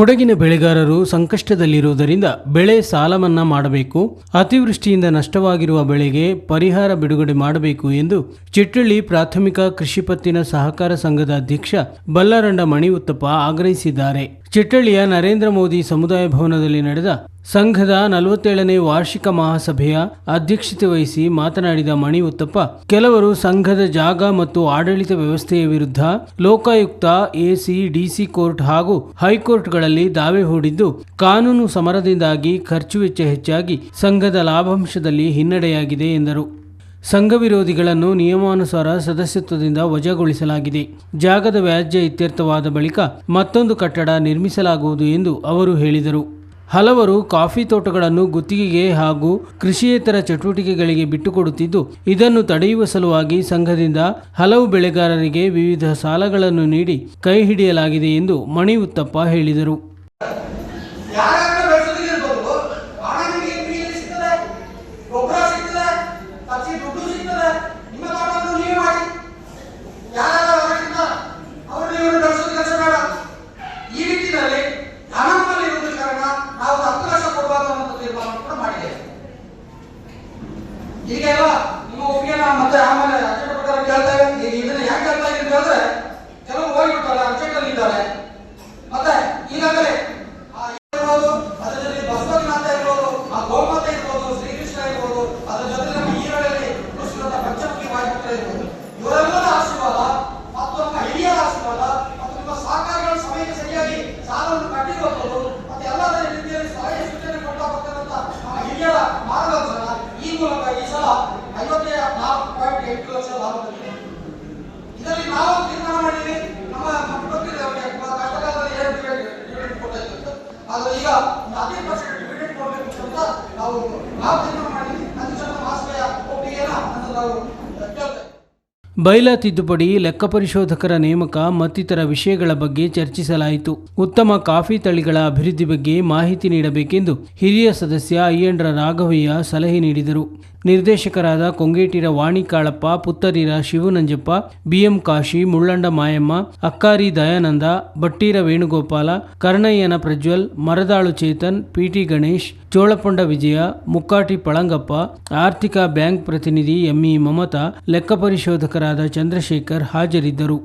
ಕೊಡಗಿನ ಬೆಳೆಗಾರರು ಸಂಕಷ್ಟದಲ್ಲಿರುವುದರಿಂದ ಬೆಳೆ ಸಾಲ ಮನ್ನಾ ಮಾಡಬೇಕು, ಅತಿವೃಷ್ಟಿಯಿಂದ ನಷ್ಟವಾಗಿರುವ ಬೆಳೆಗೆ ಪರಿಹಾರ ಬಿಡುಗಡೆ ಮಾಡಬೇಕು ಎಂದು ಚಿಟ್ಟಳ್ಳಿ ಪ್ರಾಥಮಿಕ ಕೃಷಿ ಪತ್ತಿನ ಸಹಕಾರ ಸಂಘದ ಅಧ್ಯಕ್ಷ ಬಲ್ಲಾರಂಡ ಮಣಿ ಉತ್ತಪ್ಪ ಆಗ್ರಹಿಸಿದ್ದಾರೆ. ಚಿಟ್ಟಳ್ಳಿಯ ನರೇಂದ್ರ ಮೋದಿ ಸಮುದಾಯ ಭವನದಲ್ಲಿ ನಡೆದ ಸಂಘದ ನಲವತ್ತೇಳನೇ ವಾರ್ಷಿಕ ಮಹಾಸಭೆಯ ಅಧ್ಯಕ್ಷತೆ ವಹಿಸಿ ಮಾತನಾಡಿದ ಮಣಿ ಉತ್ತಪ್ಪ ಕೆಲವರು ಸಂಘದ ಜಾಗ ಮತ್ತು ಆಡಳಿತ ವ್ಯವಸ್ಥೆಯ ವಿರುದ್ಧ ಲೋಕಾಯುಕ್ತ, ಎಸಿ, ಡಿಸಿ ಕೋರ್ಟ್ ಹಾಗೂ ಹೈಕೋರ್ಟ್ಗಳಲ್ಲಿ ದಾವೆ ಹೂಡಿದ್ದು, ಕಾನೂನು ಸಮರದಿಂದಾಗಿ ಖರ್ಚು ವೆಚ್ಚ ಹೆಚ್ಚಾಗಿ ಸಂಘದ ಲಾಭಾಂಶದಲ್ಲಿ ಹಿನ್ನಡೆಯಾಗಿದೆ ಎಂದರು. ಸಂಘ ವಿರೋಧಿಗಳನ್ನು ನಿಯಮಾನುಸಾರ ಸದಸ್ಯತ್ವದಿಂದ ವಜಾಗೊಳಿಸಲಾಗಿದೆ. ಜಾಗದ ವ್ಯಾಜ್ಯ ಇತ್ಯರ್ಥವಾದ ಬಳಿಕ ಮತ್ತೊಂದು ಕಟ್ಟಡ ನಿರ್ಮಿಸಲಾಗುವುದು ಎಂದು ಅವರು ಹೇಳಿದರು. ಹಲವರು ಕಾಫಿ ತೋಟಗಳನ್ನು ಗುತ್ತಿಗೆಗೆ ಹಾಗೂ ಕೃಷಿಯೇತರ ಚಟುವಟಿಕೆಗಳಿಗೆ ಬಿಟ್ಟುಕೊಡುತ್ತಿದ್ದು, ಇದನ್ನು ತಡೆಯುವ ಸಲುವಾಗಿ ಸಂಘದಿಂದ ಹಲವು ಬೆಳೆಗಾರರಿಗೆ ವಿವಿಧ ಸಾಲಗಳನ್ನು ನೀಡಿ ಕೈ ಹಿಡಿಯಲಾಗಿದೆ ಎಂದು ಮಣಿ ಉತ್ತಪ್ಪ ಹೇಳಿದರು ಈಗೆಲ್ಲ ನಿಮ್ಮ ಒಪ್ಪಿಗೆ ಮತ್ತೆ ಬೈಲಾ ತಿದ್ದುಪಡಿ, ಲೆಕ್ಕ ಪರಿಶೋಧಕರ ನೇಮಕ ಮತ್ತಿತರ ವಿಷಯಗಳ ಬಗ್ಗೆ ಚರ್ಚಿಸಲಾಯಿತು. ಉತ್ತಮ ಕಾಫಿ ತಳಿಗಳ ಅಭಿವೃದ್ಧಿ ಬಗ್ಗೆ ಮಾಹಿತಿ ನೀಡಬೇಕೆಂದು ಹಿರಿಯ ಸದಸ್ಯ ಅಯ್ಯಂಡ್ರ ರಾಘವಯ್ಯ ಸಲಹೆ ನೀಡಿದರು. ನಿರ್ದೇಶಕರಾದ ಕೊಂಗೇಟಿರ ವಾಣಿ ಕಾಳಪ್ಪ ಪುತ್ತರಿರ ಶಿವನಂಜಪ್ಪ ಬಿಎಂ ಕಾಶಿ ಮುಳ್ಳಂಡ ಮಾಯಮ್ಮ ಅಕ್ಕಾರಿ ದಯಾನಂದ ಬಟ್ಟೀರ ವೇಣುಗೋಪಾಲ ಕರ್ಣಯ್ಯನ ಪ್ರಜ್ವಲ್ ಮರದಾಳು ಚೇತನ್ ಪಿಟಿ ಗಣೇಶ್ ಚೋಳಪೊಂಡ ವಿಜಯ ಮುಕ್ಕಾಟಿ ಪಳಂಗಪ್ಪ ಆರ್ಥಿಕ ಬ್ಯಾಂಕ್ ಪ್ರತಿನಿಧಿ ಎಂಇ ಮಮತಾ ಲೆಕ್ಕ ಪರಿಶೋಧಕರಾದ ಚಂದ್ರಶೇಖರ್ ಹಾಜರಿದ್ದರು